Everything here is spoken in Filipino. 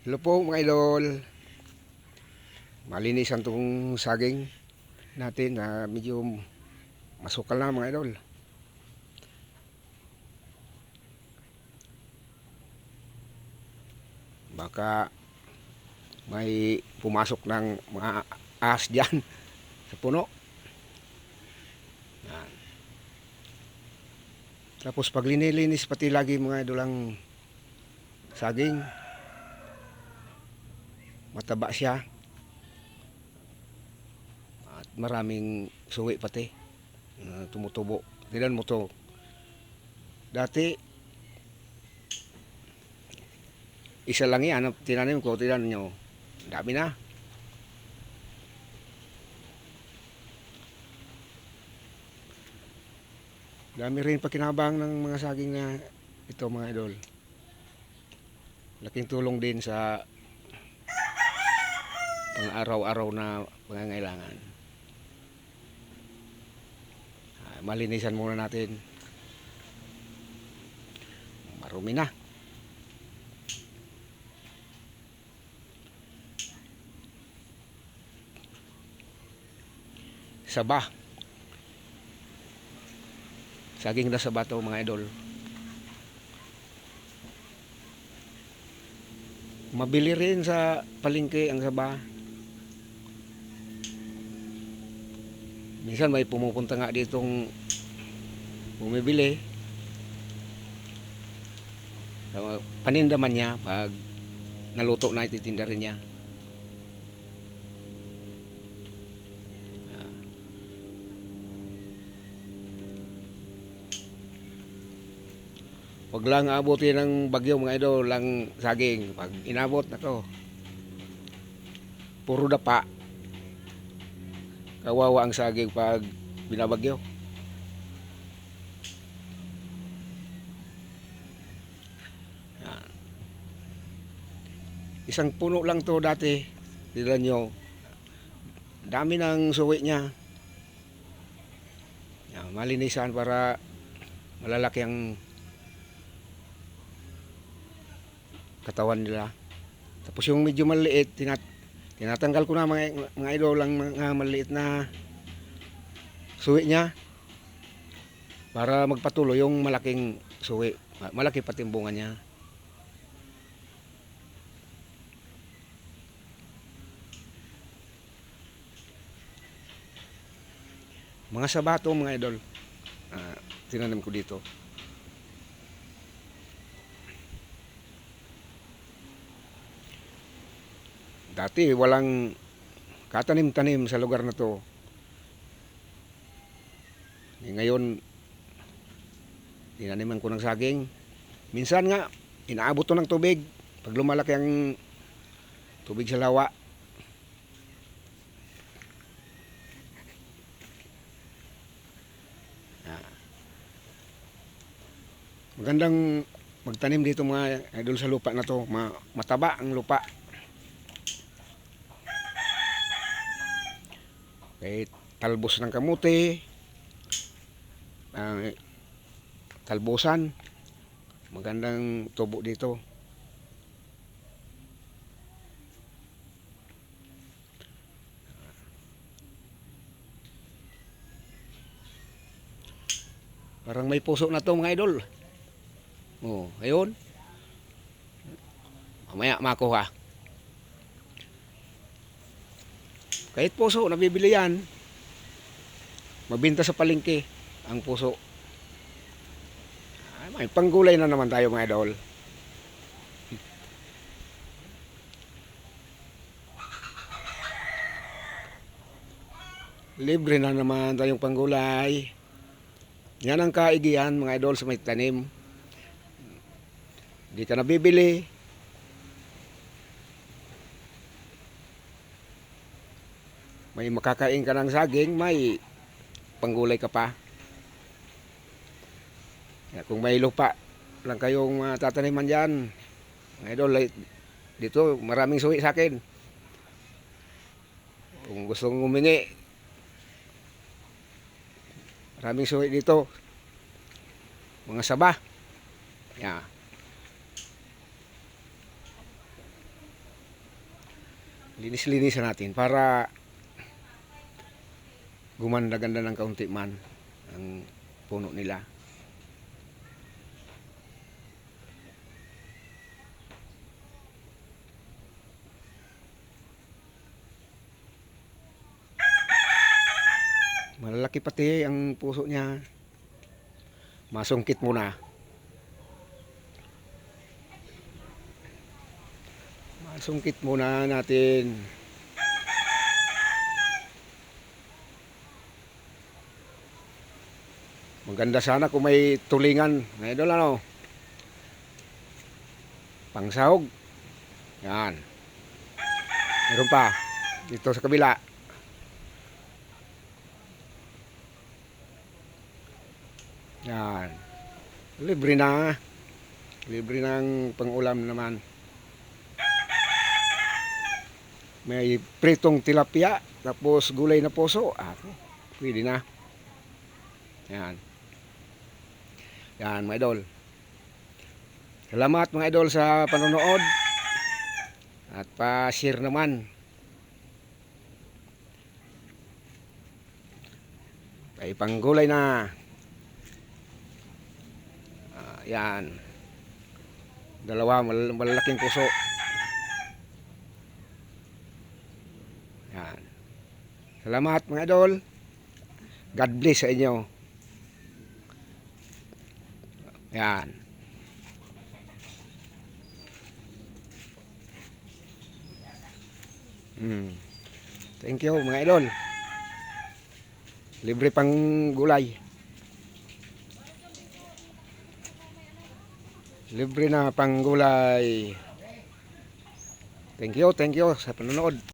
Hello po mga idol. Malinisan tong saging natin na medyo masukal na mga idol. Baka may pumasok ng mga ahas dyan sa puno. Yan. Tapos pag linilinis pati lagi mga idol ang saging mataba siya. At maraming suwi pati. Na tumutubo. Tignan mo to. Dati isa lang yan. Ang tinanim ko tignan nyo. Dami na. Dami rin pakinabang ng mga saging na ito mga idol. Laking tulong din sa pang araw-araw na pangangailangan. Ah, malinisan muna natin. Marumi na. Saba. Saging na saba to mga idol. Mabili rin sa palengke ang saba. Minsan may pumupunta nga ditong bumibili. So, Panindaman niya pag naluto na ititinda rin niya. Huwag lang abutin ng bagyo mga idol lang saging. Pag inabot na to, puro dapa. Kawawa ang saging pag binabagyo. Yan. Isang puno lang to dati. Tignan nyo. Dami ng suwi niya. Yan, malinisan para malalaki ang katawan nila. Tapos yung medyo maliit, tinat tinatanggal ko na mga, mga idol lang mga maliit na suwi niya para magpatuloy yung malaking suwi. Ma- Malaki patimbungan niya. Mga sabato mga idol. Ah, tinanim ko dito. Dati walang katanim-tanim sa lugar na to. Eh, ngayon, tinaniman ko ng saging. Minsan nga, inaabot to ng tubig. Pag lumalaki ang tubig sa lawa. Ah. Magandang magtanim dito mga idol sa lupa na to. Ma- mataba ang lupa. Kahit talbos ng kamuti, ang talbosan, magandang tubo dito. Parang may puso na to mga idol. Oh, ayun. Mamaya makuha. Kahit puso, nabibili yan. Mabinta sa palengke ang puso. Ay, may panggulay na naman tayo mga idol. Libre na naman tayong panggulay. Yan ang kaigihan mga idol sa may tanim. Hindi ka nabibili. May makakain ka ng saging, may panggulay ka pa. Kung may lupa lang kayong uh, tataniman dyan, mga idol, dito maraming suwi sa akin. Kung gusto mong humingi, maraming suwi dito. Mga saba. Yeah. linis-linisan natin para gumanda-ganda ng kaunti man ang puno nila. Malalaki pati ang puso niya. Masungkit muna. Masungkit muna natin. Maganda sana kung may tulingan. Mga idol ano? Pangsahog. Yan. Meron pa. Dito sa kabila. Yan. Libre na. Libre ng pangulam naman. May pritong tilapia, tapos gulay na puso. Ah, pwede na. Yan. Yan, mga idol. Salamat mga idol sa panonood. At pa-share naman. Ay panggulay na. Ah, yan. Dalawa mal- malalaking puso. Yan. Salamat mga idol. God bless sa inyo. Yan. Mm. Thank you mga idol. Libre pang gulay. Libre na pang gulay. Thank you, thank you sa panonood.